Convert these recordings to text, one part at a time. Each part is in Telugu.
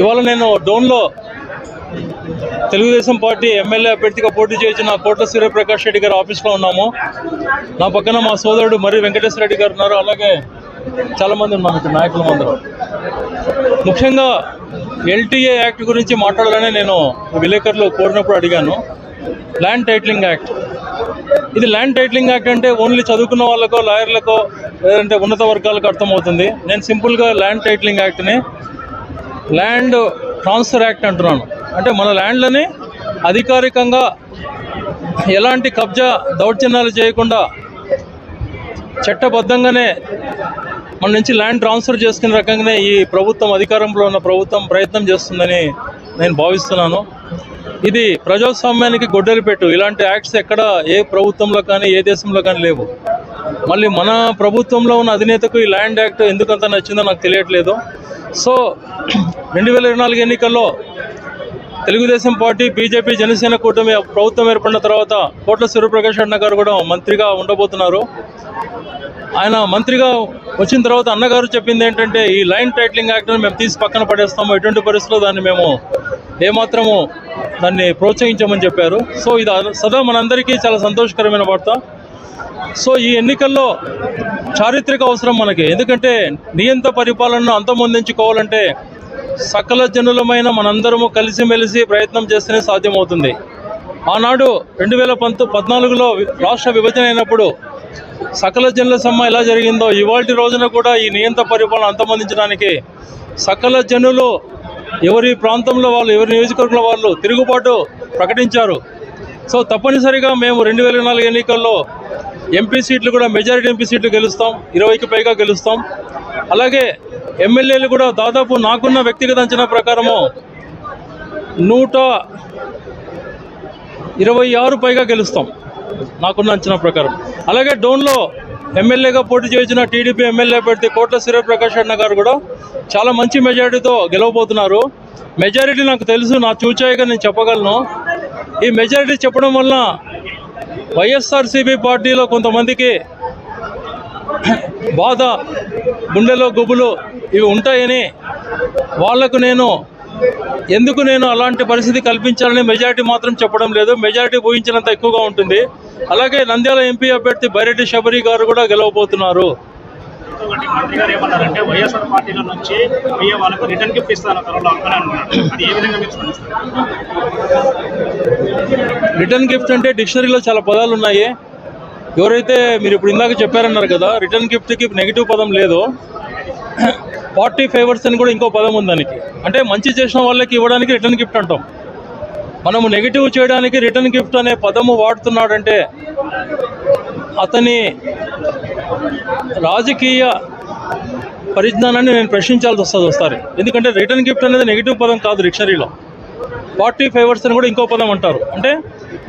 ఇవాళ నేను డోన్లో తెలుగుదేశం పార్టీ ఎమ్మెల్యే అభ్యర్థిగా పోటీ చేసిన కోట్ల సూర్యప్రకాష్ రెడ్డి గారి ఆఫీస్లో ఉన్నాము. నా పక్కన మా సోదరుడు మరి వెంకటేశ్వర రెడ్డి గారు ఉన్నారు. అలాగే చాలామంది ఉన్నాం ఇక్కడ నాయకులు అందరూ. ముఖ్యంగా ఎల్టీఏ యాక్ట్ గురించి మాట్లాడాలని నేను విలేకరులు కోరినప్పుడు అడిగాను. Land titling act. ఇది ల్యాండ్ టైటిలింగ్ యాక్ట్ అంటే ఓన్లీ చదువుకున్న వాళ్ళకో లాయర్లకో లేదంటే ఉన్నత వర్గాలకు అర్థమవుతుంది. నేను సింపుల్గా ల్యాండ్ టైటిలింగ్ యాక్ట్ని ల్యాండ్ ట్రాన్స్ఫర్ యాక్ట్ అంటున్నాను. అంటే మన ల్యాండ్లని అధికారికంగా ఎలాంటి కబ్జా దౌర్జన్యాలు చేయకుండా చట్టబద్ధంగానే మన నుంచి ల్యాండ్ ట్రాన్స్ఫర్ చేసుకునే రకంగానే ఈ ప్రభుత్వం అధికారంలో ఉన్న ప్రభుత్వం ప్రయత్నం చేస్తుందని నేను భావిస్తున్నాను. ఇది ప్రజాస్వామ్యానికి గొడ్డలి పెట్టు ఇలాంటి యాక్ట్స్ ఎక్కడ ఏ ప్రభుత్వంలో కానీ ఏ దేశంలో కానీ లేవు. మళ్ళీ మన ప్రభుత్వంలో ఉన్న అధినేతకు ఈ ల్యాండ్ యాక్ట్ ఎందుకంత నచ్చిందో నాకు తెలియట్లేదు. సో రెండు వేల ఇరవై నాలుగు ఎన్నికల్లో తెలుగుదేశం పార్టీ బీజేపీ జనసేన కూటమి ప్రభుత్వం ఏర్పడిన తర్వాత కోట్ల సూర్యప్రకాష్ అన్న గారు కూడా మంత్రిగా ఉండబోతున్నారు. ఆయన మంత్రిగా వచ్చిన తర్వాత అన్నగారు చెప్పింది ఏంటంటే ఈ లైన్ టైటిలింగ్ యాక్ట్ని మేము తీసి పక్కన పడేస్తాము ఎటువంటి పరిస్థితుల్లో దాన్ని మేము ఏమాత్రము దాన్ని ప్రోత్సహించామని చెప్పారు. సో ఇది సదా మనందరికీ చాలా సంతోషకరమైన వార్త. సో ఈ ఎన్నికల్లో చారిత్రక అవసరం మనకి. ఎందుకంటే నియంత పరిపాలనను అంతమొందించుకోవాలంటే సకల జనులమైన మనందరము కలిసిమెలిసి ప్రయత్నం చేస్తేనే సాధ్యమవుతుంది. ఆనాడు రెండు వేల పంతొ పద్నాలుగులో రాష్ట్ర విభజన అయినప్పుడు సకల జనుల సమ్మ ఎలా జరిగిందో ఇవాటి రోజున కూడా ఈ నియంత పరిపాలన అంతమొందించడానికి సకల జనులు ఎవరి ప్రాంతంలో వాళ్ళు ఎవరి నియోజకవర్గంలో వాళ్ళు తిరుగుబాటు ప్రకటించారు. సో తప్పనిసరిగా మేము రెండు వేల నాలుగు ఎన్నికల్లో ఎంపీ సీట్లు కూడా మెజారిటీ ఎంపీ సీట్లు గెలుస్తాం. ఇరవైకి పైగా గెలుస్తాం. అలాగే ఎమ్మెల్యేలు కూడా దాదాపు నాకున్న వ్యక్తిగత అంచనా ప్రకారము నూట ఇరవై ఆరు పైగా గెలుస్తాం. నాకున్న అంచనా ప్రకారం. అలాగే డోన్లో ఎమ్మెల్యేగా పోటీ చేసిన టీడీపీ ఎమ్మెల్యే అభ్యర్థి కోట్ల సూర్యప్రకాష్ అన్న గారు కూడా చాలా మంచి మెజారిటీతో గెలవబోతున్నారు. మెజారిటీ నాకు తెలుసు నా చూచాయిగా నేను చెప్పగలను. ఈ మెజారిటీ చెప్పడం వల్ల వైఎస్ఆర్సీపీ పార్టీలో కొంతమందికి బాధ గుండెలో గుబులు ఇవి ఉంటాయని వాళ్ళకు నేను ఎందుకు నేను అలాంటి పరిస్థితి కల్పించాలని మెజారిటీ మాత్రం చెప్పడం లేదు. మెజారిటీ ఊహించినంత ఎక్కువగా ఉంటుంది. అలాగే నంద్యాల ఎంపీ అభ్యర్థి బైరెడ్డి శబరి గారు కూడా గెలవబోతున్నారు. రిటర్న్ గిఫ్ట్ అంటే డిక్షనరీలో చాలా పదాలు ఉన్నాయి. ఎవరైతే మీరు ఇప్పుడు ఇందాక చెప్పారన్నారు కదా రిటర్న్ గిఫ్ట్కి నెగిటివ్ పదం లేదు. పార్టీ ఫేవర్స్ అని కూడా ఇంకో పదం ఉంది దానికి. అంటే మంచి చేసిన వాళ్ళకి ఇవ్వడానికి రిటర్న్ గిఫ్ట్ అంటాం. మనము నెగిటివ్ చేయడానికి రిటర్న్ గిఫ్ట్ అనే పదము వాడుతున్నాడంటే అతని రాజకీయ పరిజ్ఞానాన్ని నేను ప్రశ్నించాల్సి వస్తుంది ఒకసారి. ఎందుకంటే రిటర్న్ గిఫ్ట్ అనేది నెగిటివ్ పదం కాదు డిక్షనరీలో. పార్టీ ఫేవర్స్ అని కూడా ఇంకో పదం అంటారు. అంటే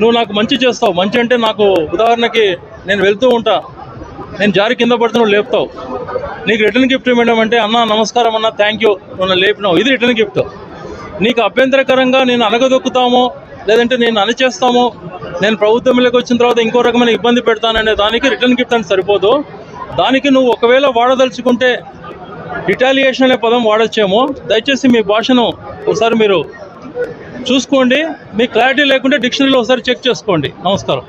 నువ్వు నాకు మంచి చేస్తావు. మంచి అంటే నాకు ఉదాహరణకి నేను వెళ్తూ ఉంటా. నేను జారి కింద పడితే నువ్వు లేపుతావు. నీకు రిటర్న్ గిఫ్ట్ ఇవ్వడం అంటే అన్న నమస్కారం అన్న థ్యాంక్ యూ నువ్వు లేపినావు. ఇది రిటర్న్ గిఫ్ట్. నీకు అభ్యంతరకరంగా నేను అనగదొక్కుతాము లేదంటే నేను అణిచేస్తాము నేను ప్రభుత్వంలోకి వచ్చిన తర్వాత ఇంకో రకమైన ఇబ్బంది పెడతాననే దానికి రిటర్న్ గిఫ్ట్ అని సరిపోదు. దానికి నువ్వు ఒకవేళ వాడదలుచుకుంటే రిటాలియేషన్ అనే పదం వాడచ్చేమో. దయచేసి మీ భాషను ఒకసారి మీరు చూసుకోండి. మీకు క్లారిటీ లేకుంటే డిక్షనరీలో ఒకసారి చెక్ చేసుకోండి. నమస్కారం.